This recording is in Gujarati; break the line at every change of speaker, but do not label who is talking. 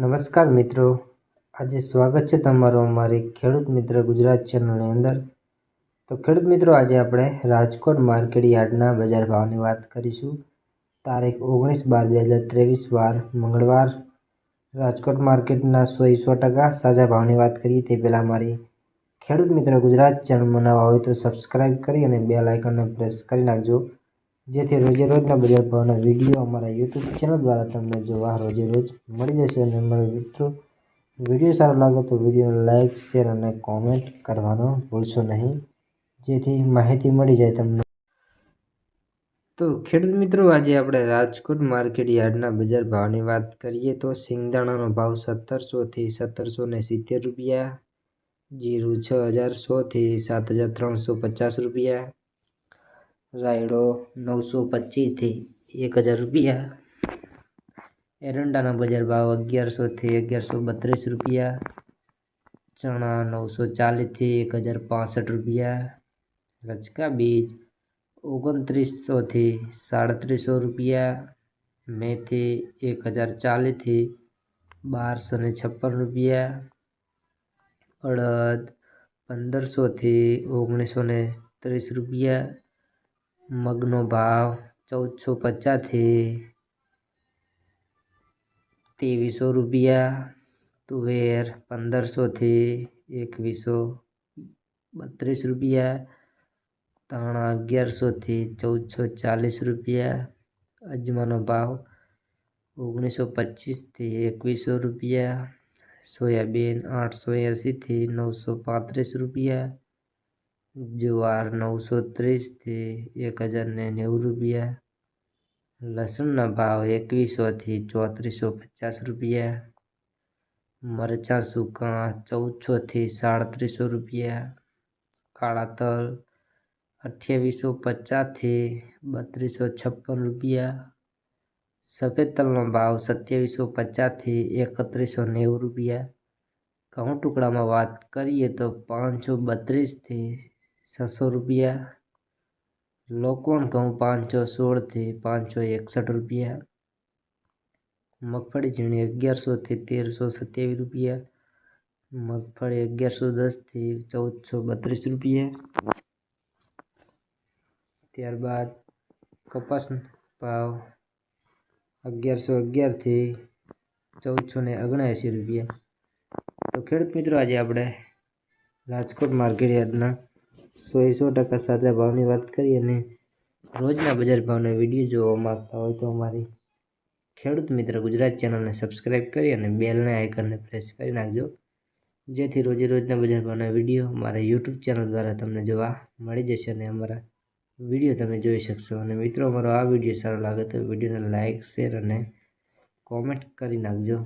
નમસ્કાર મિત્રો. આજે સ્વાગત છે તમારો અમારી ખેડૂત મિત્ર ગુજરાત ચેનલની અંદર. તો ખેડૂત મિત્રો, આજે આપણે રાજકોટ માર્કેટ યાર્ડના બજાર ભાવની વાત કરીશું. તારીખ ઓગણીસ બાર બે હજાર ત્રેવીસ, વાર મંગળવાર. રાજકોટ માર્કેટના સો સો ટકા સાજા ભાવની વાત કરીએ તે પહેલાં મારી ખેડૂત મિત્ર ગુજરાત ચેનલ બનાવવા હોય તો સબસ્ક્રાઈબ કરી અને બે લાઇકનને પ્રેસ કરી નાખજો. જેથી રોજે રોજના બજાર ભાવના વીડિયો અમારા યુટ્યુબ ચેનલ દ્વારા તમને જોવા રોજે રોજ મળી જશે અને અમારા મિત્રો વીડિયો સારો લાગે તો વિડીયોને લાઇક શેર અને કોમેન્ટ કરવાનો ભૂલશો નહીં. જેથી માહિતી મળી જાય તમને. તો ખેડૂત મિત્રો, આજે આપણે રાજકોટ માર્કેટ યાર્ડના બજાર ભાવની વાત કરીએ તો સિંગદાણાનો ભાવ સત્તરસોથી સત્તરસો ને સિત્તેર રૂપિયા, જીરું છ હજાર સોથી સાત હજાર ત્રણસો પચાસ રૂપિયા રાયડો નવસો પચીસથી એક હજાર રૂપિયા એરંડાના બજાર ભાવ અગિયારસોથી અગિયારસો બત્રીસ રૂપિયા ચણા નવસો ચાલીસથી એક હજાર પાસઠ રૂપિયા રચકા બીજ ઓગણત્રીસોથી સાડત્રીસો રૂપિયા મેથી એક હજાર ચાલીસથી બારસો ને છપ્પન રૂપિયા અડદ પંદરસોથી ઓગણીસો ને ત્રીસ રૂપિયા મગનો ભાવ ચૌદસો પચાસથી ત્રેવીસો રૂપિયા. તુવેર પંદરસોથી એકવીસો બત્રીસ રૂપિયા. ધાણા અગિયારસોથી ચૌદસો ચાલીસ રૂપિયા. અજમાનો ભાવ ઓગણીસો પચીસથી એકવીસો રૂપિયા. સોયાબીન આઠસો એંસીથી નવસો પાંત્રીસ રૂપિયા. જુવાર નવસો ત્રીસથી એક હજારને નેવું રૂપિયા લસણના ભાવ એકવીસોથી ચોત્રીસો પચાસ રૂપિયા મરચાં સૂકા ચૌદસોથી સાડત્રીસો રૂપિયા કાળા તલ અઠ્યાવીસો પચાસથી બત્રીસો છપ્પન રૂપિયા સફેદ તલનો ભાવ સત્યાવીસો પચાસથી એકત્રીસો નેવું રૂપિયા ઘઉં ટુકડામાં વાત કરીએ તો પાંચસો બત્રીસથી છસો રૂપિયા. લોકોણ ઘઉં પાંચસો સોળથી પાંચસો એકસઠ રૂપિયા. મગફળી ઝીણી અગિયારસોથી તેરસો સત્યાવીસ રૂપિયા. મગફળી અગિયારસો દસથી ચૌદસો બત્રીસ રૂપિયા. ત્યારબાદ કપાસ ભાવ અગિયારસો અગિયારથી ચૌદસો ને ઓગણએંસી રૂપિયા. તો ખેડૂત મિત્રો, આજે આપણે રાજકોટ માર્કેટ યાર્ડના સો સો ટકા સાચા ભાવની વાત કરી અને રોજના બજાર ભાવના વીડિયો જોવા માગતા હોય તો અમારી ખેડૂત મિત્ર ગુજરાત ચેનલને સબસ્ક્રાઈબ કરી અને બેલના આઇકનને પ્રેસ કરી નાખજો. જેથી રોજે રોજના બજાર ભાવના વીડિયો મારા યુટ્યુબ ચેનલ દ્વારા તમને જોવા મળી જશે અને અમારા વીડિયો તમે જોઈ શકશો. અને મિત્રો, અમારો આ વીડિયો સારો લાગે તો વિડીયોને લાઇક શેર અને કોમેન્ટ કરી નાખજો.